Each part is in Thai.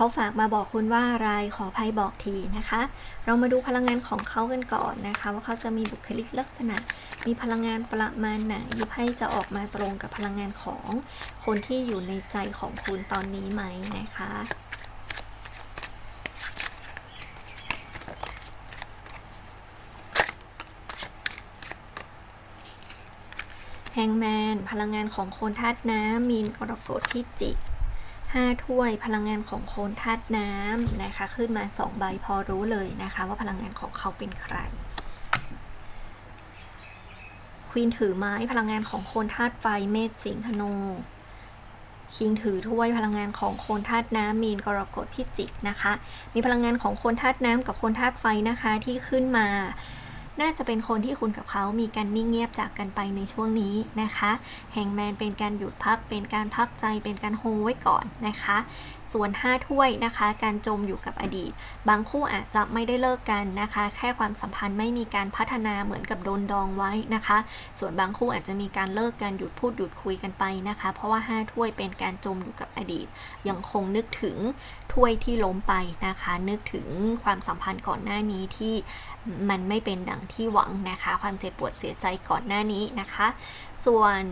เขาฝากมาบอกคุณว่าอะไรขออภัยบอกทีนะคะ เรามาดูพลังงานของเขากันก่อนนะคะ ว่าเขาจะมีบุคลิกลักษณะ มีพลังงานประมาณไหนไพ่จะออกมาตรงกับพลังงานของคนที่อยู่ในใจของคุณตอนนี้ไหมนะคะแฮงแมนพลังงานของคนธาตุน้ำมีนกรกฎที่จิก ห้าถ้วยพลังงานของโคนธาตุน้ำนะคะ ขึ้นมาสองใบพอรู้เลยนะคะ ว่าพลังงานของเขาเป็นใครควีนถือไม้พลังงานของโคนธาตุไฟเมษสิงห์ธนูคิงถือถ้วยพลังงานของโคนธาตุน้ำมีนกรกฎพิจิกนะคะ มีพลังงานของโคนธาตุน้ำกับโคนธาตุไฟนะคะที่ขึ้นมา น่าจะเป็นคนที่คุณกับเขามีการนิ่งเงียบจากกันไปในช่วงนี้นะคะแฮงแมนเป็นการหยุดพัก เป็นการพักใจเป็นการโฮไว้ก่อนนะคะ ส่วน 5 ถ้วยนะคะ การจมอยู่กับอดีต บางคู่อาจจะไม่ได้เลิกกันนะคะ แค่ความสัมพันธ์ไม่มีการพัฒนาเหมือนกับโดนดองไว้นะคะ ส่วนบางคู่อาจจะมีการเลิกกันหยุดพูดหยุดคุยกันไปนะคะ เพราะว่า 5 ถ้วยเป็นการจมอยู่กับอดีต ยังคงนึกถึงถ้วยที่ล้มไปนะคะ นึกถึงความสัมพันธ์ก่อนหน้านี้ที่มันไม่เป็นดังที่หวังนะคะ ความเจ็บปวดเสียใจก่อนหน้านี้นะคะ ส่วน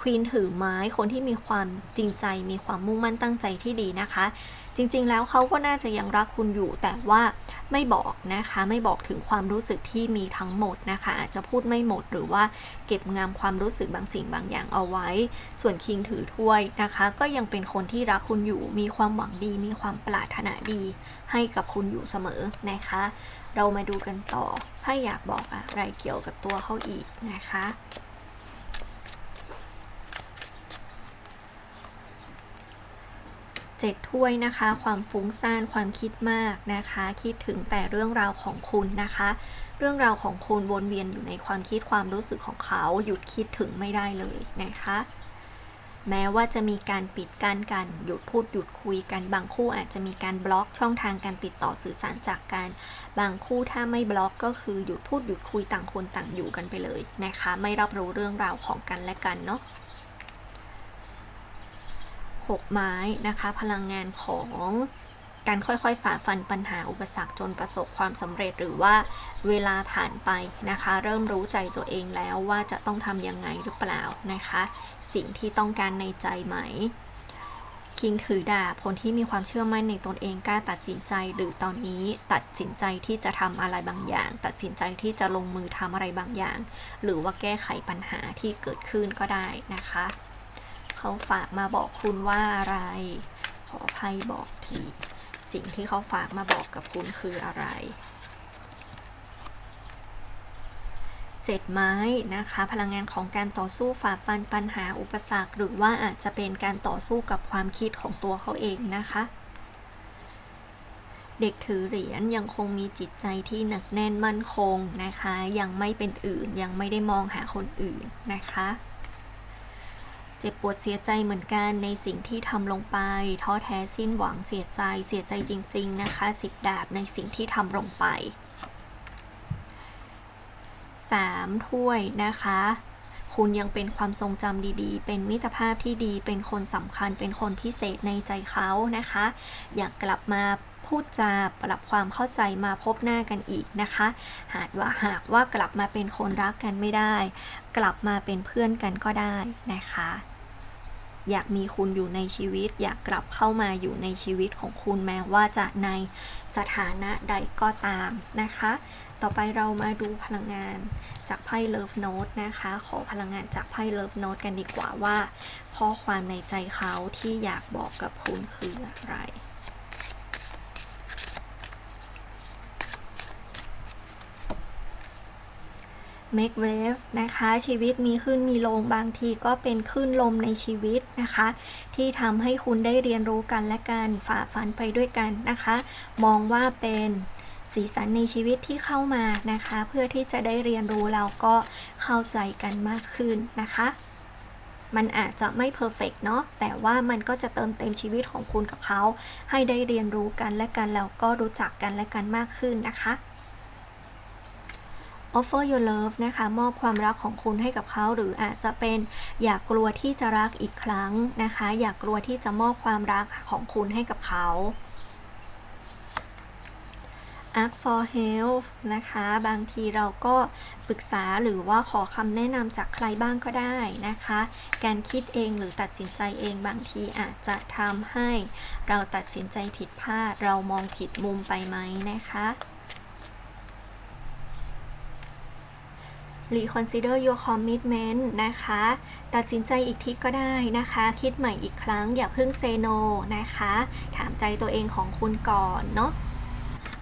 ควีนถือไม้คนที่มีความจริงใจ มีความมุ่งมั่นตั้งใจที่ดีนะคะ จริงๆ แล้วเขาก็น่าจะยังรักคุณอยู่ แต่ว่าไม่บอกนะคะ ไม่บอกถึงความรู้สึกที่มีทั้งหมดนะคะ อาจจะพูดไม่หมดหรือว่าเก็บงำความรู้สึกบางสิ่งบางอย่างเอาไว้ ส่วนคิงถือถ้วยนะคะ ก็ยังเป็นคนที่รักคุณอยู่ มีความหวังดี มีความปรารถนาดี ให้กับคุณอยู่เสมอนะคะ เรามาดูกันต่อ ถ้าอยากบอกอะไรเกี่ยวกับตัวเขาอีกนะคะ เจ็ดถ้วยนะคะ ความฟุ้งซ่านความคิดมากนะคะ คิดถึงแต่เรื่องราวของคุณนะคะ เรื่องราวของคุณวนเวียนอยู่ในความคิดความรู้สึกของเขาหยุดคิดถึงไม่ได้เลยนะคะ แม้ว่าจะมีการปิดกั้นกันหยุดพูดหยุดคุยกันบางคู่อาจจะมีการบล็อกช่องทางการติดต่อสื่อสารจากกันบางคู่ถ้าไม่บล็อกก็คือหยุดพูดหยุดคุยต่างคนต่างอยู่กันไปเลยนะคะ ไม่รับรู้เรื่องราวของกันและกันเนาะ หกไม้นะคะ พลังงานของการค่อยๆฝ่าฟันปัญหาอุปสรรคจนประสบความสำเร็จหรือว่าเวลาผ่านไปนะคะ เริ่มรู้ใจตัวเองแล้วว่าจะต้องทำยังไงหรือเปล่านะคะ สิ่งที่ต้องการในใจไหมคิงถือดาบคนที่มีความเชื่อมั่นในตนเองกล้าตัดสินใจหรือตอนนี้ตัดสินใจที่จะทำอะไรบางอย่าง ตัดสินใจที่จะลงมือทำอะไรบางอย่าง หรือว่าแก้ไขปัญหาที่เกิดขึ้นก็ได้นะคะ เขาฝากมาบอกคุณว่าอะไร ขออภัยบอกทีสิ่งที่เขาฝากมาบอกกับคุณคืออะไรเจ็ดไม้นะคะ พลังงานของการต่อสู้ฝ่าฟันปัญหาอุปสรรค หรือว่าอาจจะเป็นการต่อสู้กับความคิดของตัวเขาเองนะคะ เด็กถือเหรียญยังคงมีจิตใจที่หนักแน่นมั่นคงนะคะ ยังไม่เป็นอื่นยังไม่ได้มองหาคนอื่นนะคะ เจ็บปวดเสียใจเหมือนกันในสิ่งที่ทำลงไปท้อแท้สิ้นหวังเสียใจเสียใจจริง ๆ นะคะสิบดาบในสิ่งที่ทำลงไปสามถ้วยนะคะ คุณยังเป็นความทรงจำดีๆ เป็นมิตรภาพที่ดี เป็นคนสำคัญ เป็นคนพิเศษในใจเขานะคะ อยากกลับมาพูดจาปรับความเข้าใจมาพบหน้ากันอีกนะคะ หากว่าหากว่ากลับมาเป็นคนรักกันไม่ได้ กลับมาเป็นเพื่อนกันก็ได้นะคะอยากมีคุณอยู่ในชีวิต อยากกลับเข้ามาอยู่ในชีวิตของคุณแม้ว่าจะในสถานะใดก็ตามนะคะ ต่อไปเรามาดูพลังงานจากไพ่ Love Note นะคะ ขอพลังงานจากไพ่ Love Note กันดีกว่าว่า ข้อความในใจเขาที่อยากบอกกับคุณคืออะไร Make Wave นะคะ ชีวิตมีขึ้นมีลงบางทีก็เป็นขึ้นลมในชีวิตนะคะ ที่ทำให้คุณได้เรียนรู้กันและกันฝ่าฟันไปด้วยกันนะคะ มองว่าเป็น สีสันในชีวิตที่เข้ามานะคะ เพื่อที่จะได้เรียนรู้แล้วก็เข้าใจกันมากขึ้นนะคะ มันอาจจะไม่เพอร์เฟกเนาะแต่ว่ามันก็จะเติมเต็มชีวิตของคุณกับเขา ให้ได้เรียนรู้กันและกันแล้วก็รู้จักกันและกันมากขึ้นนะคะ offer your love นะคะมอบความรักของคุณให้กับเขาหรืออาจจะเป็นอยากกลัวที่จะรักอีกครั้งนะคะ อยากกลัวที่จะมอบความรักของคุณให้กับเขา ask for help นะคะ บางทีเราก็ปรึกษาหรือว่าขอคำแนะนำจากใครบ้างก็ได้นะคะ การคิดเองหรือตัดสินใจเองบางทีอาจจะทำให้เราตัดสินใจผิดพลาด เรามองผิดมุมไปไหมนะคะ reconsider your commitment นะคะ ตัดสินใจอีกทีก็ได้นะคะ คิดใหม่อีกครั้งอย่าเพิ่ง say no นะคะ ถามใจตัวเองของคุณก่อนเนาะ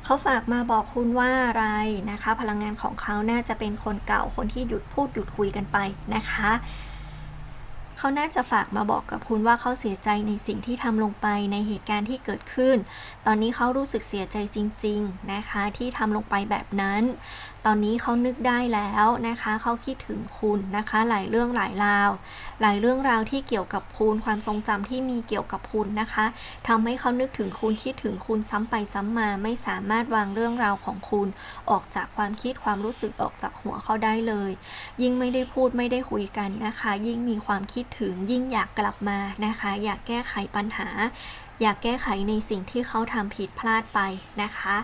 เขาฝากมาบอกคุณว่าอะไรนะคะ พลังงานของเขาน่าจะเป็นคนเก่าคนที่หยุดพูดหยุดคุยกันไปนะคะเขาน่าจะฝากมาบอกกับคุณว่าเขาเสียใจในสิ่งที่ทำลงไปในเหตุการณ์ที่เกิดขึ้น ตอนนี้เขารู้สึกเสียใจจริง ๆ นะคะ ที่ทำลงไปแบบนั้น ตอนนี้เขานึกได้แล้วนะคะ เขาคิดถึงคุณนะคะ หลายเรื่องหลายราว หลายเรื่องราวที่เกี่ยวกับคุณความทรงจำที่มีเกี่ยวกับคุณนะคะทำให้เขานึกถึงคุณคิดถึงคุณซ้ำไปซ้ำมา ไม่สามารถวางเรื่องราวของคุณ ออกจากความคิดความรู้สึกออกจากหัวเขาได้เลย ยิ่งไม่ได้พูดไม่ได้คุยกันนะคะ ยิ่งมีความคิดถึงยิ่งอยากกลับมานะคะ อยากแก้ไขปัญหา อยากแก้ไขในสิ่งที่เขาทำผิดพลาดไปนะคะ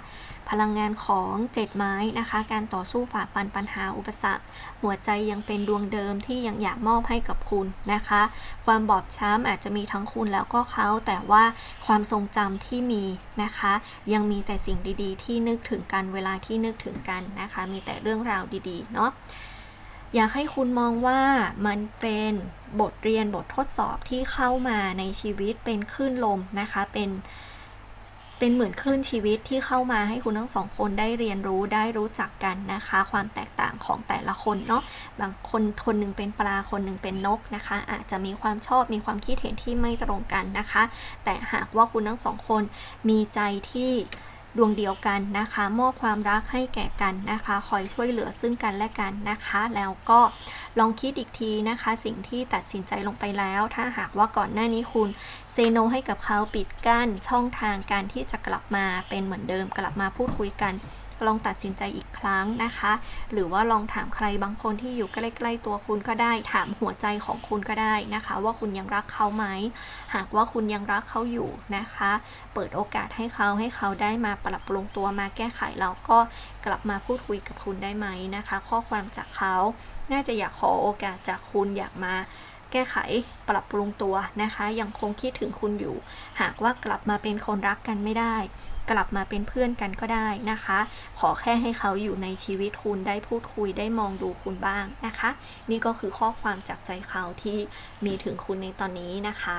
พลังงานของเจ็ดไม้นะคะ การต่อสู้ฝ่าฟันปัญหาอุปสรรค หัวใจยังเป็นดวงเดิมที่ยังอยากมอบให้กับคุณนะคะ ความบอบช้ำอาจจะมีทั้งคุณแล้วก็เขาแต่ว่าความทรงจำที่มีนะคะ ยังมีแต่สิ่งดีๆ ที่นึกถึงกันเวลาที่นึกถึงกันนะคะ มีแต่เรื่องราวดีๆเนาะอยากให้คุณมองว่ามันเป็น บทเรียนบททดสอบที่เข้ามาในชีวิตเป็นคลื่นลมนะคะ เป็นเป็นเหมือนคลื่นชีวิตที่เข้ามาให้คุณทั้งสองคนได้เรียนรู้ได้รู้จักกันนะคะ ความแตกต่างของแต่ละคนเนาะบางคนคนหนึ่งเป็นปลาคนหนึ่งเป็นนกนะคะ อาจจะมีความชอบมีความคิดเห็นที่ไม่ตรงกันนะคะ แต่หากว่าคุณทั้งสองคนมีใจที่ ดวงเดียวกันนะคะมอบความรักให้แก่กันนะคะคอยช่วยเหลือซึ่งกันและกันนะคะ แล้วก็ลองคิดอีกทีนะคะ สิ่งที่ตัดสินใจลงไปแล้ว ถ้าหากว่าก่อนหน้านี้คุณเซโนให้กับเขาปิดกั้นช่องทางการที่จะกลับมาเป็นเหมือนเดิมกลับมาพูดคุยกัน ลองตัดสินใจอีกครั้งนะคะ หรือว่าลองถามใครบางคนที่อยู่ใกล้ๆตัวคุณก็ได้ ถามหัวใจของคุณก็ได้นะคะ ว่าคุณยังรักเขาไหม หากว่าคุณยังรักเขาอยู่นะคะ เปิดโอกาสให้เขาให้เขาได้มาปรับปรุงตัวมาแก้ไขแล้วก็กลับมาพูดคุยกับคุณได้ไหมนะคะ ข้อความจากเขาน่าจะอยากขอโอกาสจากคุณอยากมา แก้ไขปรับปรุงตัวนะคะ ยังคงคิดถึงคุณอยู่ หากว่ากลับมาเป็นคนรักกันไม่ได้ กลับมาเป็นเพื่อนกันก็ได้นะคะ ขอแค่ให้เขาอยู่ในชีวิตคุณได้พูดคุยได้มองดูคุณบ้างนะคะ นี่ก็คือข้อความจากใจเขาที่มีถึงคุณในตอนนี้นะคะ